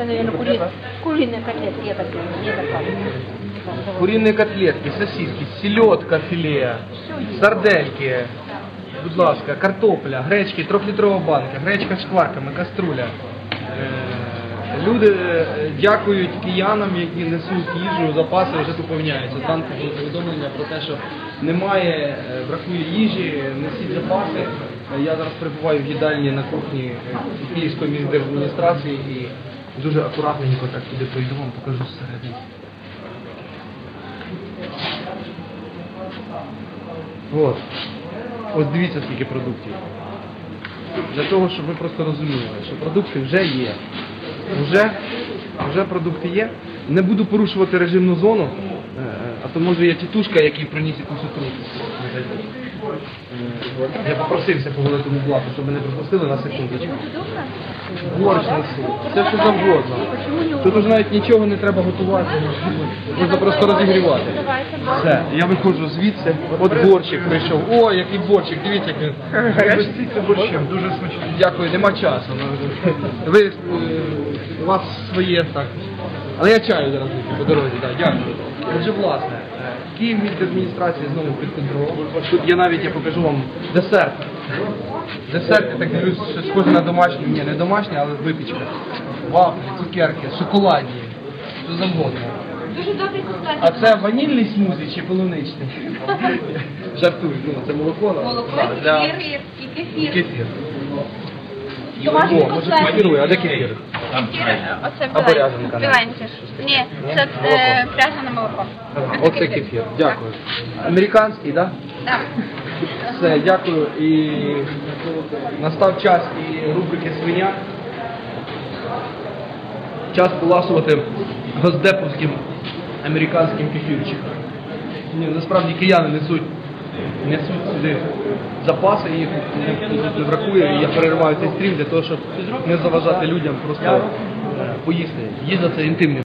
Это, наверное, кури... куриные котлеты. Я так думаю, я так думаю. Курінні котлетки, сосиски, сельодка філе, сардельки, будь ласка, картопля, гречки, трьохлітрова банка, гречка з шкварками, каструля. Е, Люди е, дякують киянам, які несуть їжу, запаси вже поповняються. Там було повідомлення про те, що немає, е, бракує їжі, несіть запаси. Е, Я зараз перебуваю в їдальні на кухні е, Київської міськдержадміністрації і дуже акуратненько так туди пройду, вам покажу всередині. От. Ось дивіться, скільки продуктів. Для того, щоб ви просто розуміли, що продукти вже є. Вже, вже продукти є. Не буду порушувати режимну зону, то може є тітушка, який приніс якусь отруту. Я попросився по великому блату, щоб мене пропустили на секундочку. Борщ несу. Все що завгодно. Тут уже навіть нічого не треба готувати. Можна просто розігрівати. Все, я виходжу звідси. От борщик прийшов. О, який борщик, дивіться, як він. Борщем, дуже смачно. Дякую, нема часу. Ви е, у вас своє так. Але я чаю зараз по дорозі, так, дякую. Отже, власне, Київ адміністрації знову під контролем. Тут є навіть, я покажу вам десерт. Десерт, я так дивлюсь, що схоже на домашній, ні, не домашній, але випічка. Вафлі, цукерки, шоколадні, що завгодно. Дуже добрий кусок. А це ванільний смузі чи полуничний? Жартую, ну це молоко. на- Молоко, да, для кефір і кефір. кефір. Домашній О, може кефірує, а де кефір? Оце біленьке. Ні, це е, пряжене молоко. Оце кефір, дякую. Американський, так? Так. Все, дякую. І настав час і рубрики свиня. Час поласувати госдеповським американським кефірчиком. Ні, насправді кияни несуть, несуть сюди запаси, їх не- бракує. І я перериваю цей стрім для того, щоб не заважати людям просто е, поїсти. Їжа це інтимне.